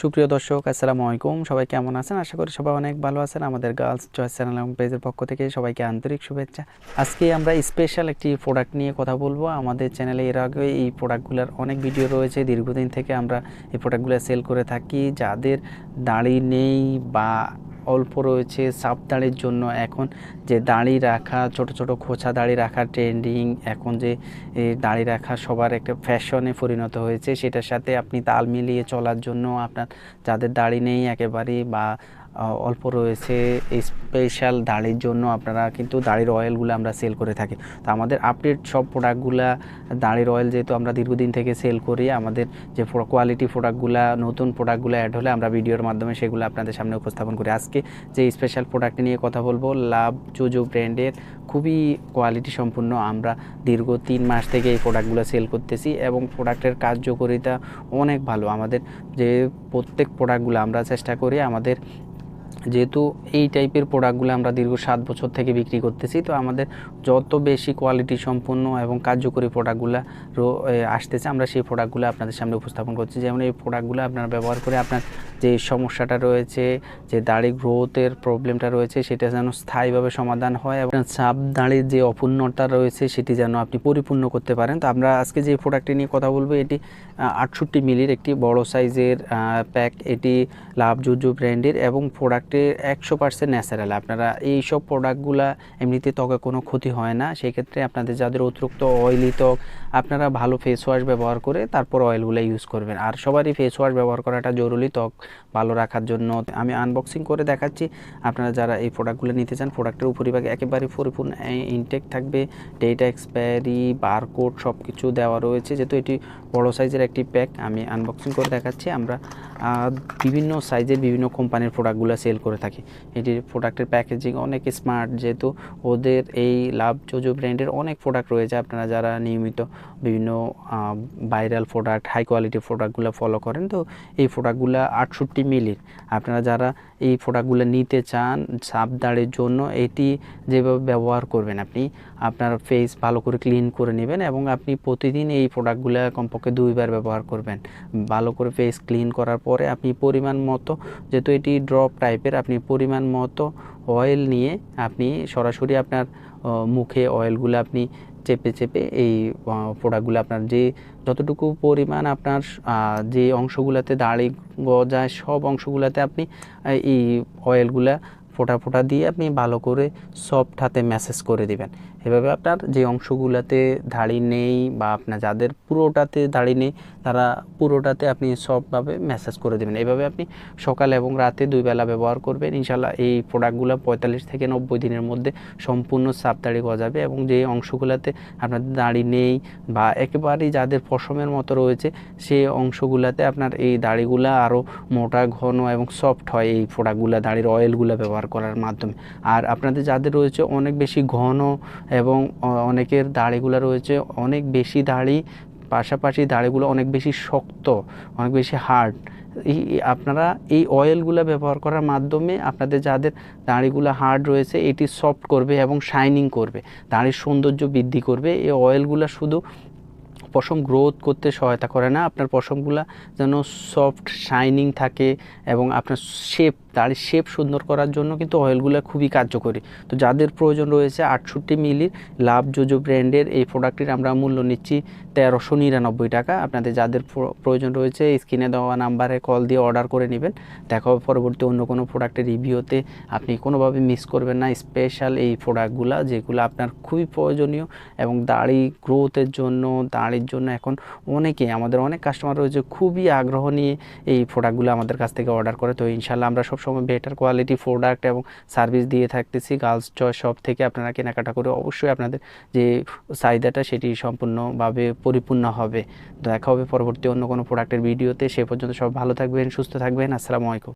সুপ্রিয় দর্শক, আসসালামু আলাইকুম। সবাই কেমন আছেন? আশা করি সবাই অনেক ভালো আছেন। আমাদের গার্লস চয়েস চ্যানেল এবং পেজের পক্ষ থেকে সবাইকে আন্তরিক শুভেচ্ছা। আজকে আমরা স্পেশাল একটি প্রোডাক্ট নিয়ে কথা বলব। আমাদের চ্যানেলে এর আগে এই প্রোডাক্টগুলোর অনেক ভিডিও রয়েছে। দীর্ঘদিন থেকে আমরা এই প্রোডাক্টগুলো সেল করে থাকি। যাদের দাড়ি নেই বা অল্প রয়েছে সাপ দাড়ির জন্য। এখন যে দাড়ি রাখা, ছোট ছোট খোঁচা দাড়ি রাখা ট্রেন্ডিং এখন যে এই দাড়ি রাখা সবার একটা ফ্যাশনে পরিণত হয়েছে, সেটার সাথে আপনি তাল মিলিয়ে চলার জন্য আপনার যাদের দাড়ি নেই একেবারেই বা অল্প রয়েছে স্পেশাল দাড়ির জন্য আপনারা কিন্তু দাড়ির অয়েলগুলো আমরা সেল করে থাকি। তো আমাদের আপডেট সব প্রোডাক্টগুলা দাড়ির অয়েল যেহেতু আমরা দীর্ঘদিন থেকে সেল করি, আমাদের যে কোয়ালিটি প্রোডাক্টগুলা নতুন প্রোডাক্টগুলো অ্যাড হলে আমরা ভিডিওর মাধ্যমে সেগুলো আপনাদের সামনে উপস্থাপন করি। আজকে যে স্পেশাল প্রোডাক্ট নিয়ে কথা বলব, লাভ জোজো ব্র্যান্ডের খুবই কোয়ালিটি সম্পূর্ণ আমরা দীর্ঘ তিন মাস থেকে এই প্রোডাক্টগুলো সেল করতেছি এবং প্রোডাক্টের কার্যকারিতা অনেক ভালো। আমাদের যে প্রত্যেক প্রোডাক্টগুলো আমরা চেষ্টা করি, আমাদের যেহেতু এই টাইপের প্রোডাক্টগুলো আমরা দীর্ঘ সাত বছর থেকে বিক্রি করতেছি, তো আমাদের যত বেশি কোয়ালিটি সম্পন্ন এবং কার্যকরী প্রোডাক্টগুলো আসতেছে, আমরা সেই প্রোডাক্টগুলো আপনাদের সামনে উপস্থাপন করছি। যেমন এই প্রোডাক্টগুলো আপনারা ব্যবহার করে আপনার যে সমস্যাটা রয়েছে, যে দাড়ি গ্রোথের প্রবলেমটা রয়েছে, সেটা যেন স্থায়ীভাবে সমাধান হয় এবং চাপ দাঁড়ির যে অপূর্ণতা রয়েছে, সেটি যেন আপনি পরিপূর্ণ করতে পারেন। তো আমরা আজকে যে প্রোডাক্টটি নিয়ে কথা বলব, এটি আটষট্টি মিলির একটি বড় সাইজের প্যাক এটি লাভ জুজু ব্র্যান্ডের এবং প্রোডাক্টে একশো পার্সেন্ট ন্যাচারাল। আপনারা এই সব প্রোডাক্টগুলা এমনিতে ত্বকে কোনো ক্ষতি হয় না। সেক্ষেত্রে আপনাদের যাদের অতিরিক্ত অয়েলি ত্বক, আপনারা ভালো ফেস ওয়াশ ব্যবহার করে তারপর অয়েলগুলো ইউজ করবেন। আর সবারই ফেস ওয়াশ ব্যবহার করাটা জরুরি ত্বক ভালো রাখার জন্য। আমি আনবক্সিং করে দেখাচ্ছি। আপনারা যারা এই প্রোডাক্টগুলো নিতে চান প্রোডাক্টের উপরিভাগে একেবারে পরিপূর্ণ ইনটেক থাকবে। ডেটা এক্সপায়ারি বারকোড সব কিছু দেওয়া রয়েছে। যেহেতু এটি বড় সাইজের একটি প্যাক আমি আনবক্সিং করে দেখাচ্ছি। আমরা বিভিন্ন সাইজের বিভিন্ন কোম্পানির প্রোডাক্টগুলো সেল করে থাকি। এটির প্রোডাক্টের প্যাকেজিং অনেক স্মার্ট যেহেতু ওদের এই লাভ জোজো ব্র্যান্ডের অনেক প্রোডাক্ট রয়েছে। আপনারা যারা নিয়মিত বিভিন্ন ভাইরাল প্রোডাক্ট হাই কোয়ালিটি প্রোডাক্টগুলো ফলো করেন, তো এই প্রোডাক্টগুলো আটষট্টি মিলির। আপনারা যারা এই প্রোডাক্টগুলো নিতে চান সাপ জন্য এটি যেভাবে ব্যবহার করবেন আপনি, আপনার ফেস ভালো করে ক্লিন করে নেবেন এবং আপনি প্রতিদিন এই প্রোডাক্টগুলো কমপক্ষে দুইবার ব্যবহার করবেন। ভালো করে ফেস ক্লিন করার পরে আপনি পরিমাণ মতো, যেহেতু এটি ড্রপ টাইপের আপনি পরিমাণ মতো অয়েল নিয়ে আপনি সরাসরি আপনার মুখে অয়েলগুলো আপনি চেপে চেপে এই প্রোডাক্টগুলো আপনার যে যতটুকু পরিমাণ আপনার যে অংশগুলোতে দাড়ি গজায় সব অংশগুলোতে আপনি এই অয়েলগুলা ফোঁটা ফোটা দিয়ে আপনি ভালো করে সফট হাতে ম্যাসেজ করে দিবেন। এভাবে আপনার যে অংশগুলোতে দাড়ি নেই বা আপনার যাদের পুরোটাতে দাড়ি নেই, তারা পুরোটাতে আপনি সবভাবে ম্যাসেজ করে দেবেন। এভাবে আপনি সকাল এবং রাতে দুই বেলা ব্যবহার করবেন। ইনশাল্লাহ এই প্রোডাক্টগুলো পঁয়তাল্লিশ থেকে নব্বই দিনের মধ্যে সম্পূর্ণ সাপ দাড়ি গজাবে এবং যে অংশগুলোতে আপনাদের দাড়ি নেই বা একেবারেই যাদের পশমের মতো রয়েছে, সেই অংশগুলোতে আপনার এই দাড়িগুলো আরও মোটা, ঘন এবং সফট হয় এই প্রোডাক্টগুলো দাড়ির অয়েলগুলো ব্যবহার করার মাধ্যমে। আর আপনাদের যাদের রয়েছে অনেক বেশি ঘন এবং অনেকের দাড়িগুলো রয়েছে অনেক বেশি দাড়ি, পাশাপাশি দাড়িগুলো অনেক বেশি শক্ত, অনেক বেশি হার্ড। আপনারা এই অয়েলগুলো ব্যবহার করার মাধ্যমে আপনাদের যাদের দাড়িগুলো হার্ড রয়েছে, এটি সফট করবে এবং শাইনিং করবে। দাড়ির সৌন্দর্য বৃদ্ধি করবে। এই অয়েলগুলো শুধু পশম গ্রোথ করতে সহায়তা করে না, আপনার পশমগুলো যেন সফট, শাইনিং থাকে এবং আপনার শেপ দাড়ির শেপ সুন্দর করার জন্য কিন্তু অয়েলগুলো খুবই কার্যকরী। তো যাদের প্রয়োজন রয়েছে আটষট্টি মিলির লাভ জোজো ব্র্যান্ডের এই প্রোডাক্টটির আমরা মূল্য নিচ্ছি তেরোশো নিরানব্বই টাকা। আপনাদের যাদের প্রয়োজন রয়েছে স্ক্রিনে দেওয়া নাম্বারে কল দিয়ে অর্ডার করে নেবেন। দেখা হবে পরবর্তী অন্য কোনো প্রোডাক্টের রিভিউতে আপনি কোনোভাবে মিস করবেন না স্পেশাল এই প্রোডাক্টগুলো যেগুলো আপনার খুবই প্রয়োজনীয় এবং দাড়ি গ্রোথের জন্য, দাড়ির জন্য এখন অনেকে, আমাদের অনেক কাস্টমার রয়েছে, খুবই আগ্রহ নিয়ে এই প্রোডাক্টগুলো আমাদের কাছ থেকে অর্ডার করে। তো ইনশাল্লাহ আমরা সবসময় বেটার কোয়ালিটি প্রোডাক্ট এবং সার্ভিস দিয়ে থাকতেছি। গার্লস চয়েস শপ থেকে আপনারা কেনাকাটা করে অবশ্যই আপনাদের যে চাহিদাটা সেটি সম্পূর্ণভাবে পরিপূর্ণ হবে। দেখা হবে পরবর্তী অন্য কোনো প্রোডাক্টের ভিডিওতে সে পর্যন্ত সব ভালো থাকবেন, সুস্থ থাকবেন। আসসালামু আলাইকুম।